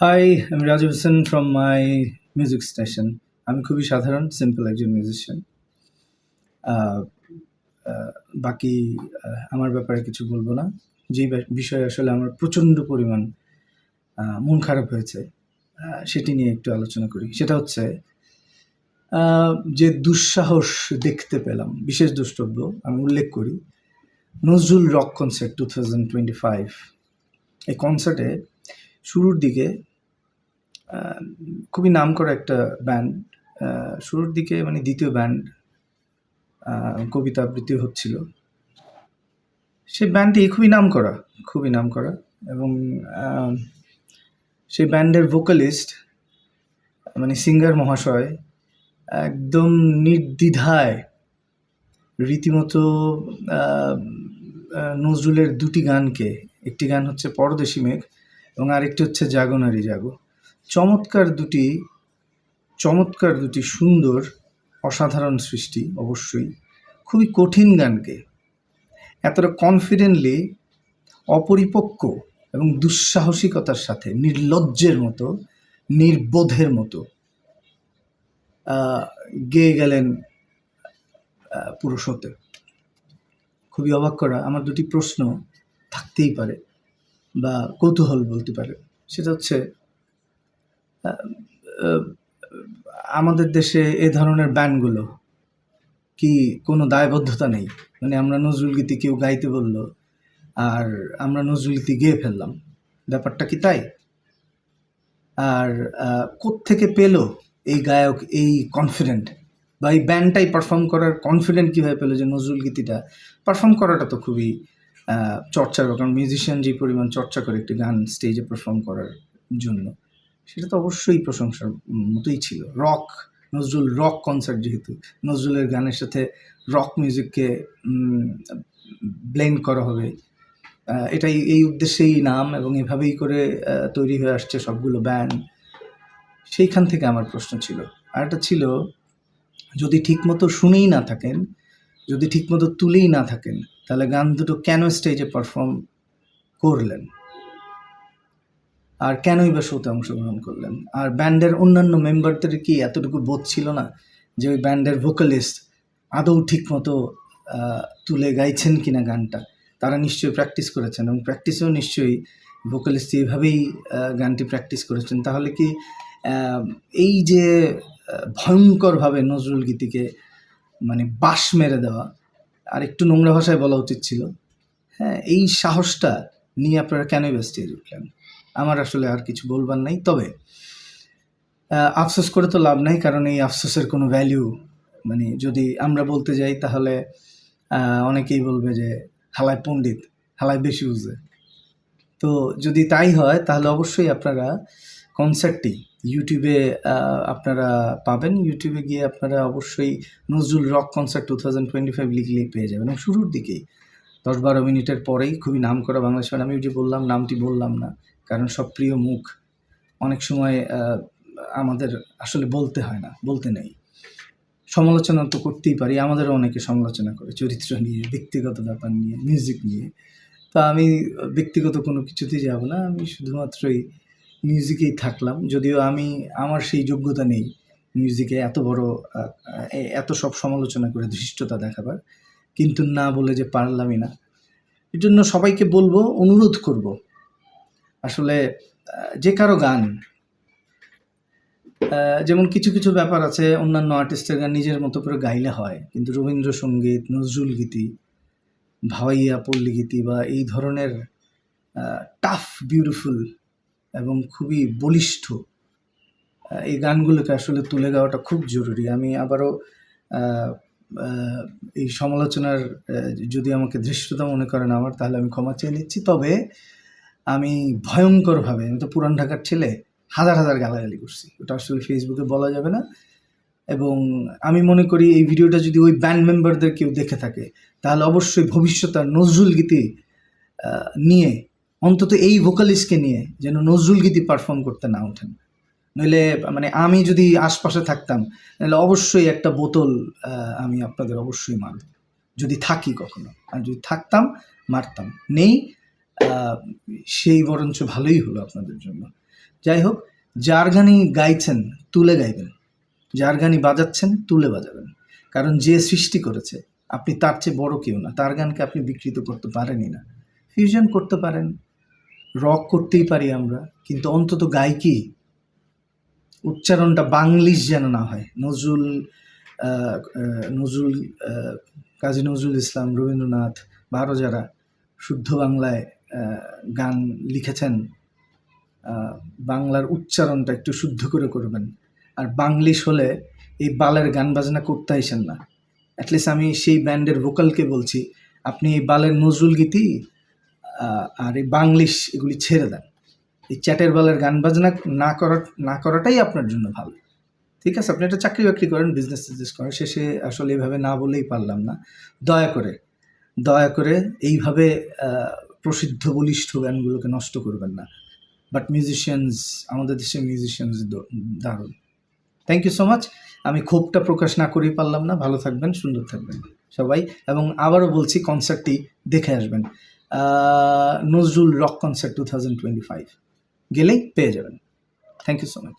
High আমি Raju Hossain from my music station আমি খুবই সাধারণ সিম্পল একজন মিউজিশিয়ান বাকি আমার ব্যাপারে কিছু বলব না। যে বিষয়ে আসলে আমার প্রচণ্ড পরিমাণ মন খারাপ হয়েছে সেটি নিয়ে একটু আলোচনা করি। সেটা হচ্ছে যে দুঃসাহস দেখতে পেলাম, বিশেষ দ্রষ্টব্য, আমি উল্লেখ করি। Nazrul rock concert two thousand twenty five এই কনসার্টে শুরুর দিকে খুবই নাম করা একটা ব্যান্ড শুরুর দিকে মানে দ্বিতীয় ব্যান্ড কবিতা আবৃত্তি হচ্ছিল। সে ব্যান্ডটি খুবই নাম করা খুবই নাম করা এবং সেই ব্যান্ডের ভোকালিস্ট মানে সিঙ্গার মহাশয়, একদম নির্দ্বিধায় রীতিমতো নজরুলের দুটি গানকে, একটি গান হচ্ছে পরদেশী মেঘ এবং আরেকটি হচ্ছে জাগনারি জাগো। চমৎকার দুটি চমৎকার দুটি সুন্দর অসাধারণ সৃষ্টি অবশ্যই। খুবই কঠিন গানকে এতটা কনফিডেন্টলি অপরিপক্ক এবং দুঃসাহসিকতার সাথে নির্লজ্জের মতো নির্বোধের মতো গেয়ে গেলেন আহ, পুরো খুবই অবাক করা আমার দুটি প্রশ্ন থাকতেই পারে। বা কৌতূহল বলতে পারে। সেটা হচ্ছে আমাদের দেশে এ ধরনের ব্যান্ডগুলো কি কোনো দায়বদ্ধতা নেই? মানে আমরা নজরুল গীতি কেউ গাইতে বলল, আর আমরা নজরুল গীতি গেয়ে ফেললাম। ব্যাপারটা কি তাই? আর কোত্থেকে পেল এই গায়ক, এই কনফিডেন্ট বা এই ব্যান্ডটাই পারফর্ম করার কনফিডেন্ট কীভাবে পেল যে নজরুল গীতিটা? পারফর্ম করাটা তো খুবই চর্চার। কারণ মিউজিশিয়ান যে পরিমাণ চর্চা করে একটি গান স্টেজে পারফর্ম করার জন্য, সেটা তো অবশ্যই প্রশংসার মতোই ছিল। রক নজরুল রক কনসার্ট যেহেতু, নজরুলের গানের সাথে রক মিউজিককে ব্লেন্ড করা হবে। এটাই, এই উদ্দেশ্যেই নাম এবং এভাবেই করে তৈরি হয়ে আসছে সবগুলো ব্যান্ড সেইখান থেকে আমার প্রশ্ন ছিল। আর একটা ছিল, যদি ঠিকমতো শুনেই না থাকেন যদি ঠিকমতো তুলেই না থাকেন, তাহলে গান দুটো কেন স্টেজে পারফর্ম করলেন? আর কেনই বা শোতে অংশগ্রহণ করলেন? আর ব্যান্ডের অন্যান্য মেম্বারদের কি এতটুকু বোধ ছিল না যে ওই ব্যান্ডের ভোকালিস্ট আদৌ ঠিকমতো তুলে গাইছেন কিনা গানটা? তারা নিশ্চয়ই প্র্যাকটিস করেছেন এবং প্র্যাকটিসেও নিশ্চয়ই ভোকালিস্ট এইভাবেই গানটি প্র্যাকটিস করেছেন। তাহলে কি এই যে ভয়ঙ্করভাবে নজরুল গীতিকে মানে বাস মেরে দেওয়া, আর একটু নোংরা ভাষায় বলা উচিত ছিল। হ্যাঁ এই সাহসটা নিয়ে আপনারা কেনই বা স্টেজ উঠলেন? আমার আসলে আর কিছু বলবার নাই। তবে আফসোস করে তো লাভ নাই, কারণ এই আফসোসের কোনো ভ্যালিউ মানে যদি আমরা বলতে যাই, তাহলে অনেকেই বলবে যে হালায় পণ্ডিত, হালায় বেশি বুঝে। তো যদি তাই হয়, তাহলে অবশ্যই আপনারা কনসার্টটি ইউটিউবে আপনারা পাবেন। ইউটিউবে গিয়ে আপনারা অবশ্যই Nazrul rock concert two thousand twenty five লিখলেই পেয়ে যাবেন। এবং শুরুর দিকেই দশ বারো মিনিটের পরেই খুবই নাম করা বাংলাদেশ আমি যে বললাম, নামটি বললাম না, কারণ সব প্রিয় মুখ। অনেক সময় আমাদের আসলে বলতে হয় না, বলতে নেই। সমালোচনা তো করতেই পারি, আমাদেরও অনেকে সমালোচনা করে চরিত্র নিয়ে, ব্যক্তিগত ব্যাপার নিয়ে মিউজিক নিয়ে। তা আমি ব্যক্তিগত কোনো কিছুতেই যাব না, আমি শুধুমাত্রই মিউজিকেই থাকলাম। যদিও আমি, আমার সেই যোগ্যতা নেই মিউজিকে এত বড় এত সব সমালোচনা করে ধৃষ্টতা দেখাবার। কিন্তু না বলে যে পারলামই না। এর জন্য সবাইকে বলব, অনুরোধ করব। আসলে যে কারও গান যেমন কিছু কিছু ব্যাপার আছে, অন্যান্য আর্টিস্টের গান নিজের মতো করে গাইলে হয়। কিন্তু রবীন্দ্রসঙ্গীত, নজরুল গীতি, ভাওয়াইয়া পল্লীগীতি বা এই ধরনের টাফ বিউটিফুল এবং খুবই বলিষ্ঠ। এই গানগুলোকে আসলে তুলে গাওয়াটা খুব জরুরি। আমি আবারও এই সমালোচনার যদি আমাকে ধৃষ্টতা মনে করেন আমার, তাহলে আমি ক্ষমা চেয়ে নিচ্ছি। তবে আমি ভয়ঙ্করভাবে, আমি তো পুরান ঢাকার ছেলে, হাজার হাজার গালাগালি করছি। ওটা আসলে ফেসবুকে বলা যাবে না। এবং আমি মনে করি এই ভিডিওটা যদি ওই ব্যান্ড মেম্বারদের কেউ দেখে থাকে, তাহলে অবশ্যই ভবিষ্যতে নজরুল গীতি নিয়ে অন্তত এই ভোকালিস্টকে নিয়ে যেন নজরুল গীতি পারফর্ম করতে না ওঠেন। নইলে মানে আমি যদি আশপাশে থাকতাম, তাহলে অবশ্যই একটা বোতল আমি আপনাদের অবশ্যই মারব। যদি থাকি কখনো। আর যদি থাকতাম, মারতাম। নেই সেই বরঞ্চ ভালোই হলো আপনাদের জন্য। যাই হোক, যার গানই গাইছেন, তুলে গাইবেন। যার গানই বাজাচ্ছেন, তুলে বাজাবেন। কারণ যে সৃষ্টি করেছে, আপনি তার চেয়ে বড় কেউ না। তার গানকে আপনি বিকৃত করতে পারেনই না। ফিউশন করতে পারেন। রক করতেই পারি আমরা, কিন্তু অন্তত গায়কি উচ্চারণটা বাংলিশ যেন না হয়। নজরুল নজরুল কাজী নজরুল ইসলাম, রবীন্দ্রনাথ বা আরও যারা শুদ্ধ বাংলায় গান লিখেছেন বাংলার উচ্চারণটা একটু শুদ্ধ করে করবেন। আর বাংলিশ হলে এই বালের গান বাজনা করতে আইসেন না। অ্যাটলিস্ট আমি সেই ব্যান্ডের ভোকালকে বলছি। আপনি এই বালের নজরুল গীতি আর এই বাংলিশ এগুলি ছেড়ে দেন। এই চ্যাটের বালের গান বাজনা না করা না করাটাই আপনার জন্য ভালো। ঠিক আছে? আপনি একটা চাকরি বাকরি করেন বিজনেস টিজনেস করেন, শেষে আসলে এইভাবে না বলেই পারলাম না। দয়া করে দয়া করে এইভাবে প্রসিদ্ধ বলিষ্ঠ গানগুলোকে নষ্ট করবেন না। বাট মিউজিশিয়ানস আমাদের দেশের মিউজিশিয়ানস দারুণ। থ্যাংক ইউ সো মাচ আমি ক্ষোভটা প্রকাশ না করেই পারলাম না। ভালো থাকবেন, সুন্দর থাকবেন সবাই। এবং আবারও বলছি কনসার্টটি দেখে আসবেন। Nazrul rock concert two thousand twenty five গেলেই পেয়ে যাবেন। Thank you so much